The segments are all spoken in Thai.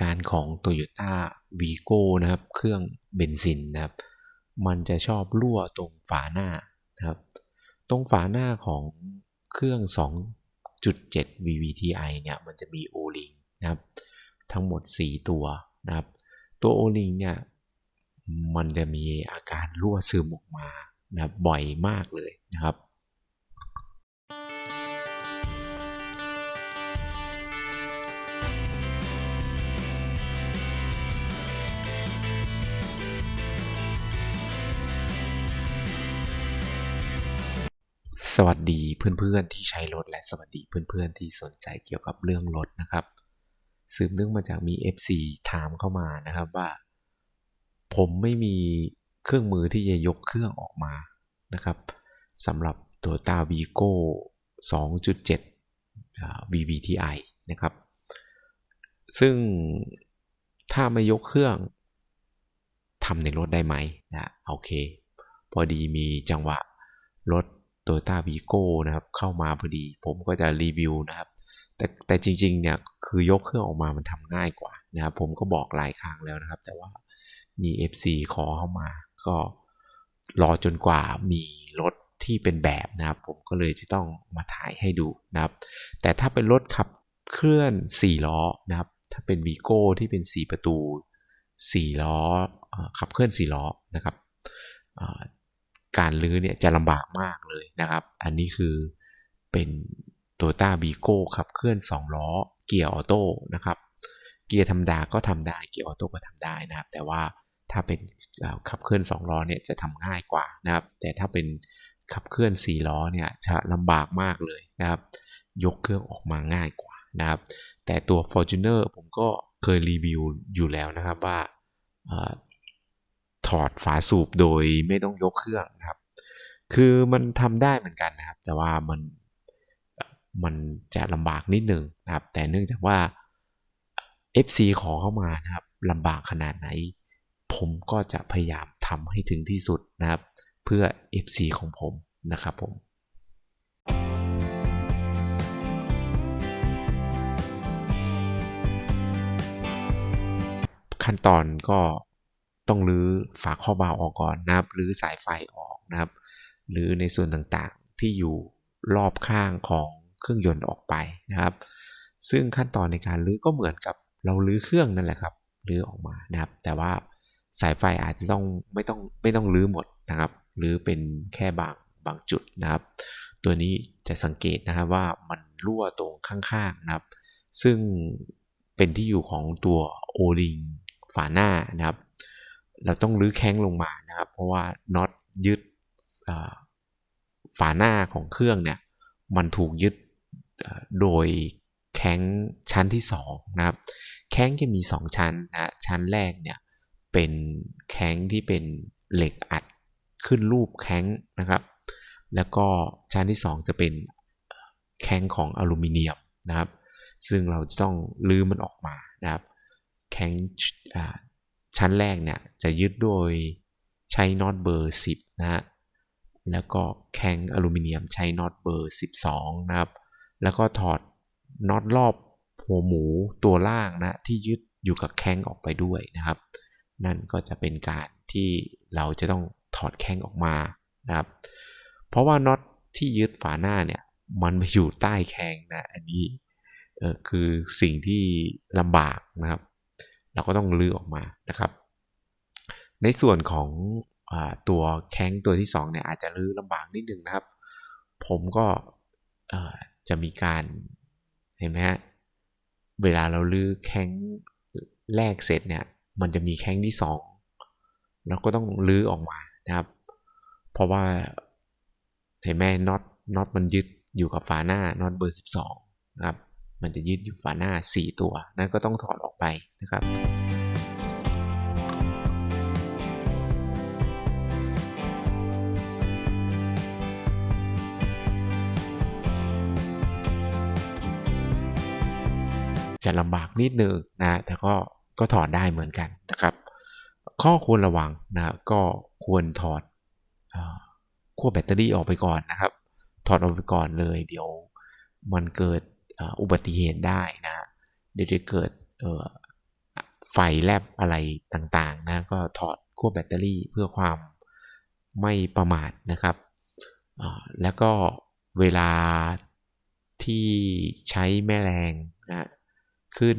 การของ Toyota v i g o นะครับ เครื่องเบนซินนะครับ มันจะชอบรั่วตรงฝาหน้านะครับ ตรงฝาหน้าของเครื่อง 2.7 VVTi เนี่ย มันจะมี O-ring นะครับ ทั้งหมด 4 ตัวนะครับ ตัว O-ring เนี่ย มันจะมีอาการรั่วซึมออกมานะครับบ่อยมากเลยนะครับ วัสดีเพื่อนๆที่ใช้รถและสวัสดีเพื่อนๆที่สนใจเกี่ยวกับเรื่องรถนะครับ สืบเนื่องมาจากมี FC ถามเข้ามานะครับว่า ผมไม่มีเครื่องมือที่จะยกเครื่องออกมานะครับสำหรับ Toyota Vigo 2.7 VVTi นะครับ ซึ่งถ้าไม่ยกเครื่องทำในรถได้ไหมนะโอเค พอดีมีจังหวะรถ Toyota Vigo นะครับเข้ามาพอดี ผมก็จะรีวิวนะครับ แต่แต่จริงๆเนี่ยคือยกเครื่องออกมามันทำง่ายกว่านะครับผมก็บอกหลายครั้งแล้วนะครับ แต่ว่ามี FC ขอเข้ามา ก็รอจนกว่ามีรถที่เป็นแบบนะครับ ผมก็เลยจะต้องมาถ่ายให้ดูนะครับ แต่ถ้าเป็นรถขับเคลื่อน 4 ล้อนะครับ ถ้าเป็น Vigo ที่เป็น 4 ประตู 4 ล้อขับเคลื่อน 4 ล้อนะครับ การลื้อเนี่ยจะลำบากมากเลยนะครับ อันนี้คือเป็น Toyota v i g o ขับเคลื่อน 2 ล้อ เกียร์ออโต้นะครับ เกียร์ธรรมดาก็ทำได้ เกียร์ออโต้ก็ทำได้นะครับ แต่ว่าถ้าเป็นขับเคลื่อน 2 ล้อเนี่ยจะทำง่ายกว่านะครับ แต่ถ้าเป็นขับเคลื่อน 4 ล้อเนี่ยจะลำบากมากเลยนะครับ ยกเครื่องออกมาง่ายกว่านะครับ แต่ตัว Fortuner ผมก็เคยรีวิวอยู่แล้วนะครับว่า ถอดฝาสูบโดยไม่ต้องยกเครื่องนะครับ คือมันทำได้เหมือนกันนะครับ แต่ว่ามันมันจะลำบากนิดหนึ่งนะครับ แต่เนื่องจากว่า FC ขอเข้ามานะครับลำบากขนาดไหน ผมก็จะพยายามทำให้ถึงที่สุดนะครับ เพื่อ FC ของผมนะครับผมขั้นตอนก็ ต้องรื้อฝาข้อบาวออกก่อนนะครับรื้อสายไฟออกนะครับหรือในส่วนต่างๆที่อยู่รอบข้างของเครื่องยนต์ออกไปนะครับ ซึ่งขั้นตอนในการรื้อก็เหมือนกับเรารื้อเครื่องนั่นแหละครับรื้อออกมานะครับ แต่ว่าสายไฟอาจจะต้องไม่ต้องไม่ต้องรื้อหมดนะครับหรือเป็นแค่บางบางจุดนะครับ ตัวนี้จะสังเกตนะครับว่ามันรั่วตรงข้างๆนะครับ ซึ่งเป็นที่อยู่ของตัวโอริงฝาหน้านะครับ เราต้องรื้อแข้งลงมานะครับ เพราะว่าน็อตยึดฝาหน้าของเครื่องเนี่ย มันถูกยึดโดยแข้งชั้นที่2นะครับ แข้งจะมี 2 ชั้นนะชั้นแรกเนี่ยเป็นแข้งที่เป็นเหล็กอัดขึ้นรูปแข้งนะครับ แล้วก็ชั้นที่ 2 จะเป็นแข้งของอลูมิเนียมนะครับ ซึ่งเราจะต้องลื้อมันออกมานะครับ แข้ง ชั้นแรกเนี่ยจะยึดโดยใช้น็อตเบอร์ 10 นะฮะ แล้วก็แข้งอลูมิเนียมใช้น็อตเบอร์ 12 นะครับ แล้วก็ถอดน็อตรอบหัวหมูตัวล่างนะที่ยึดอยู่กับแข้งออกไปด้วยนะครับ นั่นก็จะเป็นการที่เราจะต้องถอดแข้งออกมานะครับ เพราะว่าน็อตที่ยึดฝาหน้าเนี่ยมันมาอยู่ใต้แข้งนะอันนี้คือสิ่งที่ลำบากนะครับ เราก็ต้องลื้อออกมานะครับ ในส่วนของตัวแข้งตัวที่2เนี่ยอาจจะรื้อลำบากนิดนึงนะครับ ผมก็จะมีการเห็นไหมฮะเวลาเราลื้อแข้งแรกเสร็จเนี่ยมันจะมีแข้งที่2เราก็ต้องลื้อออกมานะครับ เพราะว่าเห็นไหมน็อตน็อตมันยึดอยู่กับฝาหน้าน็อตเบอร์ 12 นะครับ มันจะยึดอยู่ฝาหน้า 4 ตัว นั่นก็ต้องถอดออกไปนะครับจะลำบากนิดนึงนะแต่ก็ก็ถอดได้เหมือนกันนะครับ ข้อควรระวังนะก็ควรถอดขั้วแบตเตอรี่ออกไปก่อนนะครับ ถอดออกไปก่อนเลย เดี๋ยวมันเกิด อุบัติเหตุได้นะเดี๋ยวจะเกิดไฟแลบอะไรต่างๆนะก็ถอดขั้วแบตเตอรี่เพื่อความไม่ประมาทนะครับ แล้วก็เวลาที่ใช้แม่แรงนะขึ้น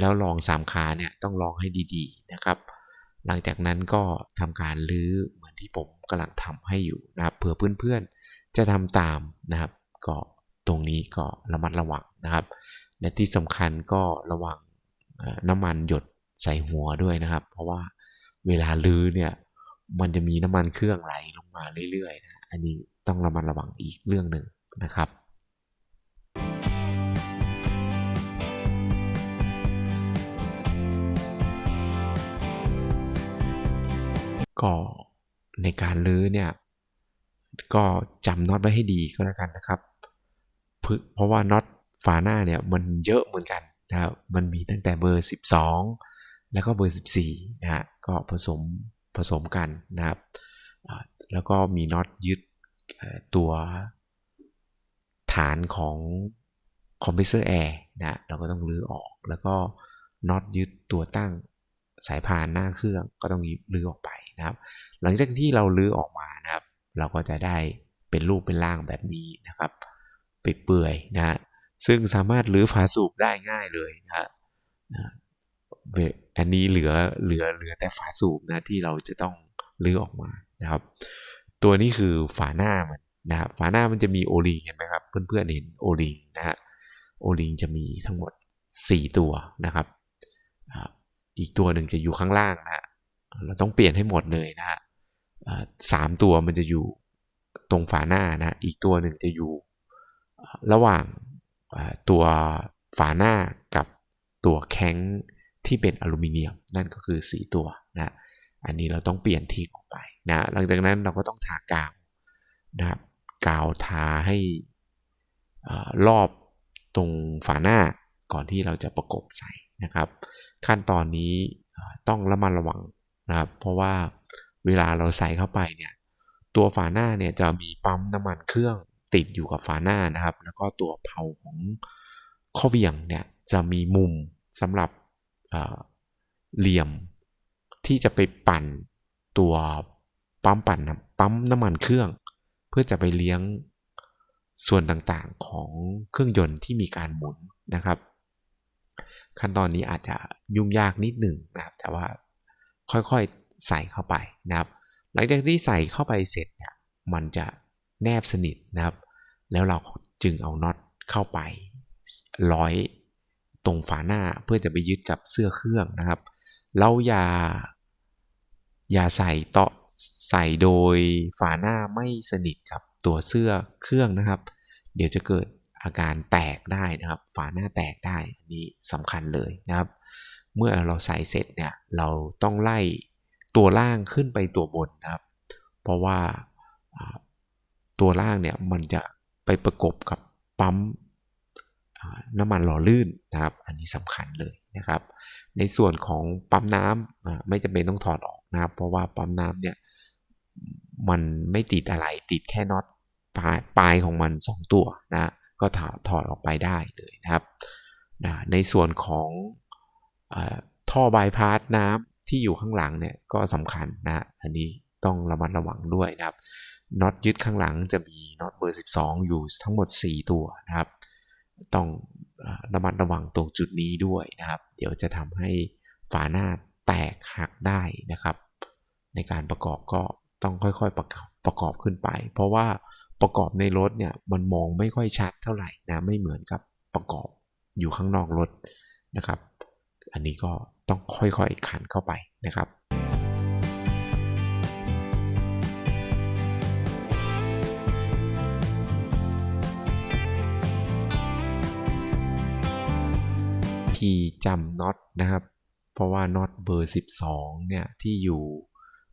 แล้วลองสามขาเนี่ยต้องลองให้ดีๆนะครับ หลังจากนั้นก็ทำการลื้อเหมือนที่ผมกำลังทำให้อยู่นะครับเผื่อเพื่อนๆจะทำตามนะครับ ก็ ตรงนี้ก็ระมัดระวังนะครับ และที่สำคัญก็ระวังน้ำมันหยดใส่หัวด้วยนะครับ เพราะว่าเวลาลื้อเนี่ยมันจะมีน้ำมันเครื่องไหลลงมาเรื่อยๆนะอันนี้ต้องระมัดระวังอีกเรื่องหนึ่งนะครับก็ในการลื้อเนี่ย ก็จำน็อตไว้ให้ดีก็แล้วกันนะครับ เพราะว่าน็อตฝาหน้าเนี่ยมันเยอะเหมือนกันนะครับมันมีตั้งแต่เบอร์ 12 แล้วก็เบอร์ 14นะฮะก็ผสมผสมกันนะครับแล้วก็มีน็อตยึดตัวฐานของคอมเพรสเซอร์แอร์นะเราก็ต้องรื้อออก แล้วก็น็อตยึดตัวตั้งสายพานหน้าเครื่องก็ต้องรื้อออกไปนะครับ หลังจากที่เรารื้อออกมานะครับ เราก็จะได้เป็นรูปเป็นร่างแบบนี้นะครับ เปื่อยๆนะซึ่งสามารถรื้อฝาสูบได้ง่ายเลยนะอันนี้เหลือเหลือเหลือแต่ฝาสูบนะที่เราจะต้องรื้อออกมานะครับ ตัวนี้คือฝาหน้ามันนะครับฝาหน้ามันจะมีโอลิงเห็นไหมครับ เพื่อนๆเห็นโอลิงนะฮะโอลิงจะมีทั้งหมด 4 ตัวนะครับ อีกตัวหนึ่งจะอยู่ข้างล่างนะเราต้องเปลี่ยนให้หมดเลยนะฮะสามตัวมันจะอยู่ตรงฝาหน้านะ อีกตัวหนึ่งจะอยู่ ระหว่างตัวฝาหน้ากับตัวแข้งที่เป็นอลูมิเนียม นั่นก็คือ4ตัวนะอันนี้เราต้องเปลี่ยนทิ้งออกไปนะหลังจากนั้นเราก็ต้องทากาวนะครับกาวทาให้รอบตรงฝาหน้าก่อนที่เราจะประกบใส่นะครับ ขั้นตอนนี้ต้องระมัดระวังนะครับ เพราะว่าเวลาเราใส่เข้าไปเนี่ยตัวฝาหน้าเนี่ยจะมีปั๊มน้ำมันเครื่อง ติดอยู่กับฝาหน้านะครับ แล้วก็ตัวเผาของข้อเบี่ยงเนี่ยจะมีมุมสำหรับเหลี่ยมที่จะไปปั่นตัวปั๊มปั่นปั๊มน้ำมันเครื่อง เพื่อจะไปเลี้ยงส่วนต่างๆของเครื่องยนต์ที่มีการหมุนนะครับ ขั้นตอนนี้อาจจะยุ่งยากนิดหนึ่งนะครับ แต่ว่าค่อยๆใส่เข้าไปนะครับ หลังจากที่ใส่เข้าไปเสร็จเนี่ยมันจะ แนบสนิทนะครับ แล้วเราจึงเอาน็อตเข้าไปร้อยตรงฝาหน้าเพื่อจะไปยึดกับเสื้อเครื่องนะครับ เราอย่าอย่าใส่ต่อใส่โดยฝาหน้าไม่สนิทกับตัวเสื้อเครื่องนะครับ เดี๋ยวจะเกิดอาการแตกได้นะครับ ฝาหน้าแตกได้อันนี้สำคัญเลยนะครับ เมื่อเราใส่เสร็จเนี่ยเราต้องไล่ตัวล่างขึ้นไปตัวบนนะครับ เพราะว่า ตัวล่างเนี่ยมันจะไปประกบกับปั๊มน้ำมันหล่อลื่นนะครับ อันนี้สำคัญเลยนะครับ ในส่วนของปั๊มน้ำไม่จำเป็นต้องถอดออกนะครับ เพราะว่าปั๊มน้ำเนี่ยมันไม่ติดอะไรติดแค่น็อตปลายปลายของมัน 2 ตัวนะก็ถอดถอดออกไปได้เลยนะครับนะในส่วนของอท่อบายพาสน้ำที่อยู่ข้างหลังเนี่ยก็สำคัญนะ อันนี้ต้องระมัดระวังด้วยนะครับ น็อตยึดข้างหลังจะมีน็อตเบอร์ 12 อยู่ทั้งหมด 4 ตัวนะครับ ต้องระมัดระวังตรงจุดนี้ด้วยนะครับ เดี๋ยวจะทำให้ฝาหน้าแตกหักได้นะครับ ในการประกอบก็ต้องค่อยๆประกอบประกอบขึ้นไป เพราะว่าประกอบในรถเนี่ยมันมองไม่ค่อยชัดเท่าไหร่นะไม่เหมือนกับประกอบอยู่ข้างนอกรถนะครับ อันนี้ก็ต้องค่อยๆขันเข้าไปนะครับ ธีจำน็อตนะครับ เพราะว่าน็อตเบอร์ 12เนี่ยที่อยู่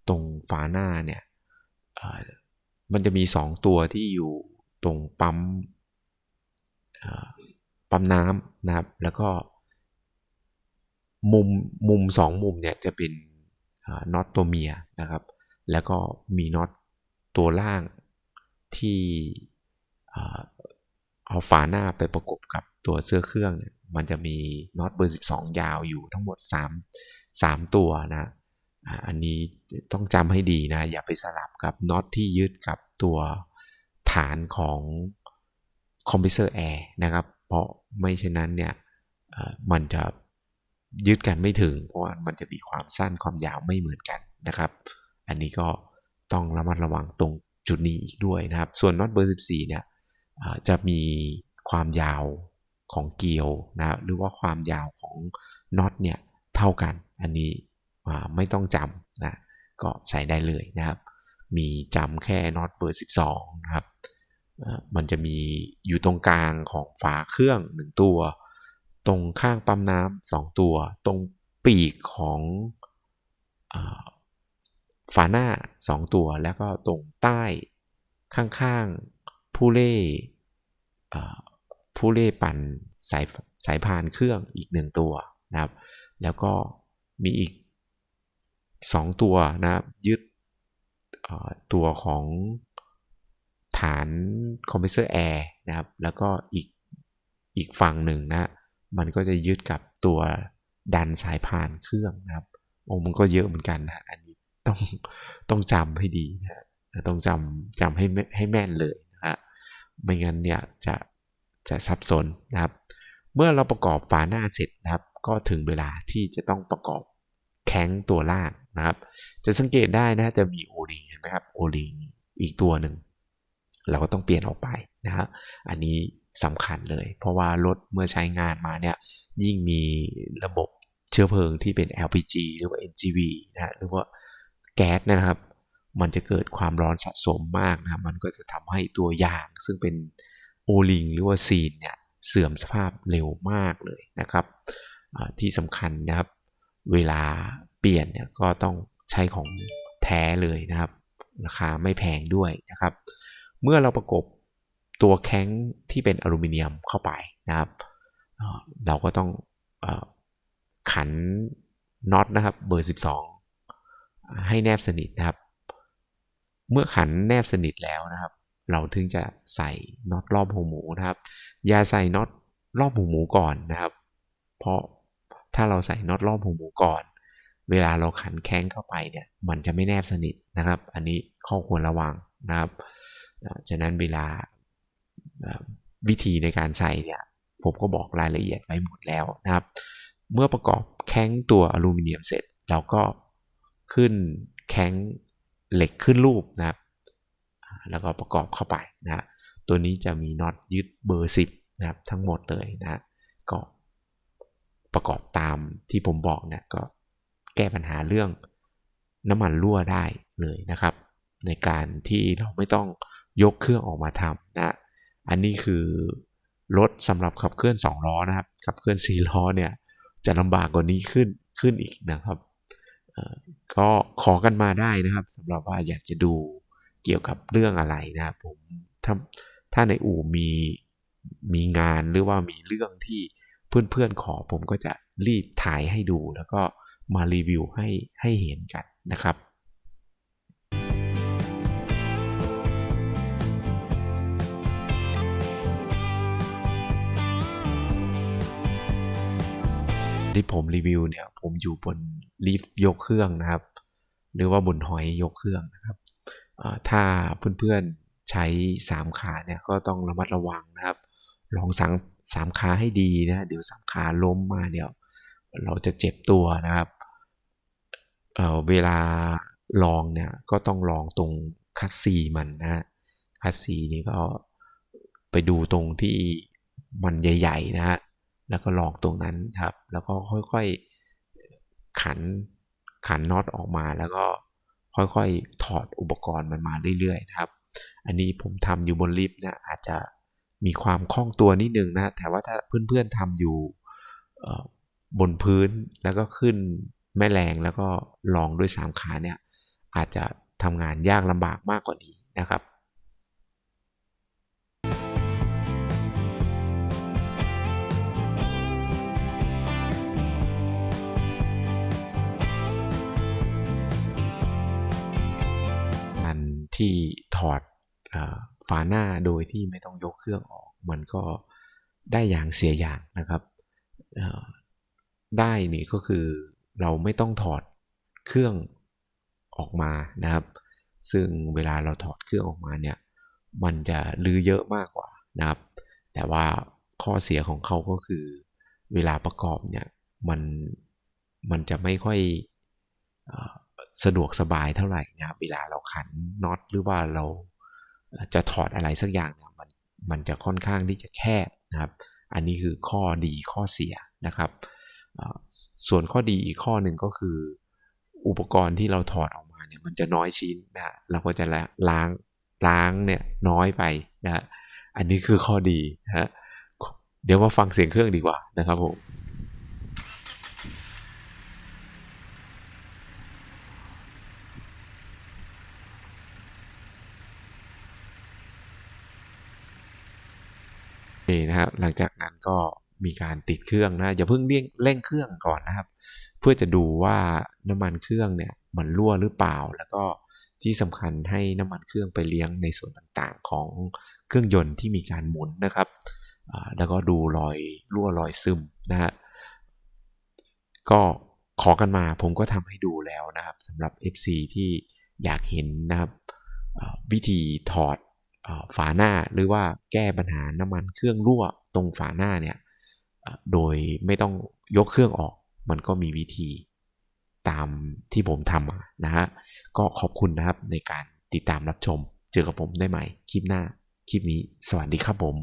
ตรงฝาหน้าเนี่ยมันจะมี 2 ตัวที่อยู่ตรงปั๊มปั๊มน้ำนะครับ แล้วก็มุมมุมสองมุมเนี่ยจะเป็นน็อตตัวเมียนะครับ แล้วก็มีน็อตตัวล่างที่เอาฝาหน้าไปประกบกับตัวเสื้อเครื่องเนี่ย มันจะมีน็อตเบอร์ 12 ยาวอยู่ทั้งหมด 3 3 ตัวนะอันนี้ต้องจำให้ดีนะ อย่าไปสลับกับน็อตที่ยึดกับตัวฐานของคอมเพรสเซอร์แอร์นะครับ เพราะไม่เช่นนั้นเนี่ยมันจะยึดกันไม่ถึง เพราะว่ามันจะมีความสั้นความยาวไม่เหมือนกันนะครับ อันนี้ก็ต้องระมัดระวังตรงจุดนี้อีกด้วยนะครับ ส่วนน็อตเบอร์ 14 เนี่ยอ่าจะมีความยาว ของเกลียวนะหรือว่าความยาวของน็อตเนี่ยเท่ากัน อันนี้ไม่ต้องจำนะก็ใส่ได้เลยนะครับ มีจำแค่น็อตเบอร์ 12 นะครับมันจะมีอยู่ตรงกลางของฝาเครื่อง 1 ตัว ตรงข้างปั๊มน้ำสองตัว ตรงปีกของฝาหน้า 2 ตัว แล้วก็ตรงใต้ข้างๆผู้เล่ ผู้เล่ปั่นสายสายพานเครื่องอีก1ตัวนะครับ แล้วก็มีอีก 2 ตัวนะครับยึดตัวของฐานคอมเพรสเซอร์แอร์นะครับ แล้วก็อีกอีกฝั่งหนึ่งนะ มันก็จะยึดกับตัวดันสายพานเครื่องนะครับโอ้มันก็เยอะเหมือนกันนะอันนี้ต้องต้องจำให้ดีนะต้องจำจำให้ให้แม่นเลยนะฮะไม่งั้นเนี่ยจะ จะสับสนนะครับ เมื่อเราประกอบฝาหน้าเสร็จนะครับ ก็ถึงเวลาที่จะต้องประกอบแข้งตัวล่างนะครับ จะสังเกตได้นะจะมีโอลิงเห็นไหมครับโอลิงอีกตัวหนึ่งเราก็ต้องเปลี่ยนออกไปนะฮะอันนี้สำคัญเลย เพราะว่ารถเมื่อใช้งานมาเนี่ยยิ่งมีระบบเชื้อเพลิงที่เป็น LPG หรือว่า NGV นะฮะหรือว่าแก๊สนะครับ มันจะเกิดความร้อนสะสมมากนะมันก็จะทำให้ตัวยางซึ่งเป็น โอลิงหรือว่าซีนเนี่ยเสื่อมสภาพเร็วมากเลยนะครับที่สำคัญนะครับเวลาเปลี่ยนเนี่ยก็ต้องใช้ของแท้เลยนะครับ ราคาไม่แพงด้วยนะครับ เมื่อเราประกบตัวแข้งที่เป็นอลูมิเนียมเข้าไปนะครับเราก็ต้องขันน็อตนะครับเบอร์ 12 ให้แนบสนิทนะครับ เมื่อขันแนบสนิทแล้วนะครับ เราถึงจะใส่น็อตรอบหูหมูนะครับ อย่าใส่น็อตรอบหูหมูก่อนนะครับ เพราะถ้าเราใส่น็อตรอบหูหมูก่อน เวลาเราขันแข้งเข้าไปเนี่ย มันจะไม่แนบสนิทนะครับ อันนี้ข้อควรระวังนะครับ ฉะนั้นเวลาวิธีในการใส่เนี่ย ผมก็บอกรายละเอียดไว้หมดแล้วนะครับ เมื่อประกอบแข้งตัวอลูมิเนียมเสร็จ เราก็ขึ้นแข้งเหล็กขึ้นรูปนะครับ แล้วก็ประกอบเข้าไปนะตัวนี้จะมีน็อตยึดเบอร์ 10 นะครับ ทั้งหมดเลยนะก็ประกอบตามที่ผมบอกเนี่ยก็แก้ปัญหาเรื่องน้ำมันรั่วได้เลยนะครับ ในการที่เราไม่ต้องยกเครื่องออกมาทำนะอันนี้คือรถสำหรับขับเคลื่อน 2 ล้อนะครับขับเคลื่อน4ล้อเนี่ยจะลำบากกว่านี้ขึ้นขึ้นอีกนะครับก็ขอกันมาได้นะครับสำหรับว่าอยากจะดู เกี่ยวกับเรื่องอะไรนะครับผมถ้าถ้าในอู่มีมีงานหรือว่ามีเรื่องที่เพื่อนๆขอผมก็จะรีบถ่ายให้ดูแล้วก็มารีวิวให้ให้เห็นกันนะครับที่ผมรีวิวเนี่ยผมอยู่บนลิฟต์ยกเครื่องนะครับ หรือว่าบนหอยยกเครื่องนะครับ ถ้าเพื่อนๆใช้ 3 ขาเนี่ยก็ต้องระมัดระวังนะครับ ลองสั่งสามขาให้ดีนะเดี๋ยวสามขาล้มมาเดี๋ยวเราจะเจ็บตัวนะครับเเวลาลองเนี่ยก็ต้องลองตรงคัสซีมันนะคัสซีนี่ก็ไปดูตรงที่มันใหญ่ๆนะฮะแล้วก็ลองตรงนั้นครับ แล้วก็ค่อยๆขันขันน็อตออกมาแล้วก็ ค่อยๆ ถอดอุปกรณ์มันมาเรื่อยๆนะครับ อันนี้ผมทำอยู่บนลิฟต์นะอาจจะมีความคล่องตัวนิดนึงนะแต่ว่าถ้าเพื่อนๆทำอยู่บนพื้นแล้วก็ขึ้นแม่แรงแล้วก็ลองด้วยสามขาเนี่ยอาจจะทำงานยากลำบากมากกว่านี้นะครับ ที่ถอดฝาหน้าโดยที่ไม่ต้องยกเครื่องออก มันก็ได้อย่างเสียอย่างนะครับ ได้นี่ก็คือเราไม่ต้องถอดเครื่องออกมานะครับ ซึ่งเวลาเราถอดเครื่องออกมาเนี่ย มันจะลือเยอะมากกว่านะครับ แต่ว่าข้อเสียของเขาก็คือ เวลาประกอบเนี่ย มัน มันจะไม่ค่อย สะดวกสบายเท่าไหร่นะครับเวลาเราขันน็อตหรือว่าเราจะถอดอะไรสักอย่างเนี่ยมันมันจะค่อนข้างที่จะแคบนะครับ อันนี้คือข้อดีข้อเสียนะครับ ส่วนข้อดีอีกข้อหนึ่งก็คือ อุปกรณ์ที่เราถอดออกมาเนี่ยมันจะน้อยชิ้นนะเราก็จะล้างล้างเนี่ยน้อยไปนะอันนี้คือข้อดีนะฮะเดี๋ยวมาฟังเสียงเครื่องดีกว่านะครับผม นี่นะครับหลังจากนั้นก็มีการติดเครื่องนะอย่าเพิ่งเร่งเร่งเครื่องก่อนนะครับ เพื่อจะดูว่าน้ำมันเครื่องเนี่ยมันรั่วหรือเปล่า แล้วก็ที่สำคัญให้น้ำมันเครื่องไปเลี้ยงในส่วนต่างๆ ของเครื่องยนต์ที่มีการหมุนนะครับแล้วก็ดูรอยรั่วรอยซึมนะฮะก็ขอกันมาผมก็ทำให้ดูแล้วนะครับสำหรับ FC ที่อยากเห็นนะครับวิธีถอด ฝาหน้าหรือว่าแก้ปัญหาน้ำมันเครื่องรั่วตรงฝาหน้าเนี่ยโดยไม่ต้องยกเครื่องออก มันก็มีวิธีตามที่ผมทำนะฮะก็ขอบคุณนะครับในการติดตามรับชม เจอกับผมได้ใหม่คลิปหน้า คลิปนี้สวัสดีครับผม